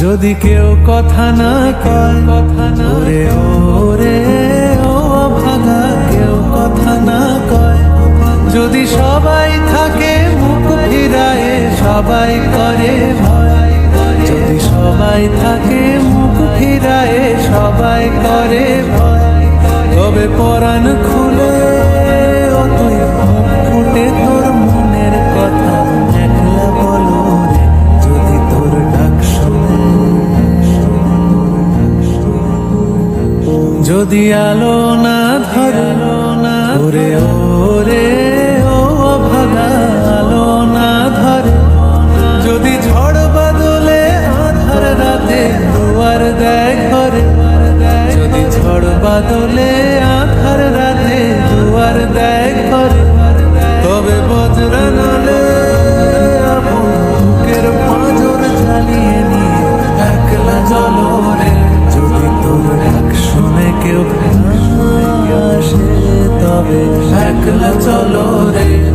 যদি কেউ কথা না কয় কথা না ওরে ওরে ও ভাগা কেউ কথা না কয়। যদি সবাই থাকে মুখ ফিরায়ে সবাই করে ভয়। যদি সবাই থাকে মুখ ফিরায়ে সবাই করে ভয়। তবে পরাণ যদি আলো না ধরলো না ওরে ওরে, ও ভাগা আলো না ধরে। যদি ঝড় বাদলে আধার রাতে দুয়ার দেয় ঘরে, যদি ঝড় বাদলে আধার রাতে দুয়ার দেয় ঘরে, তবে বজ্রানলে কেউ আসে তবে একলা চলো রে।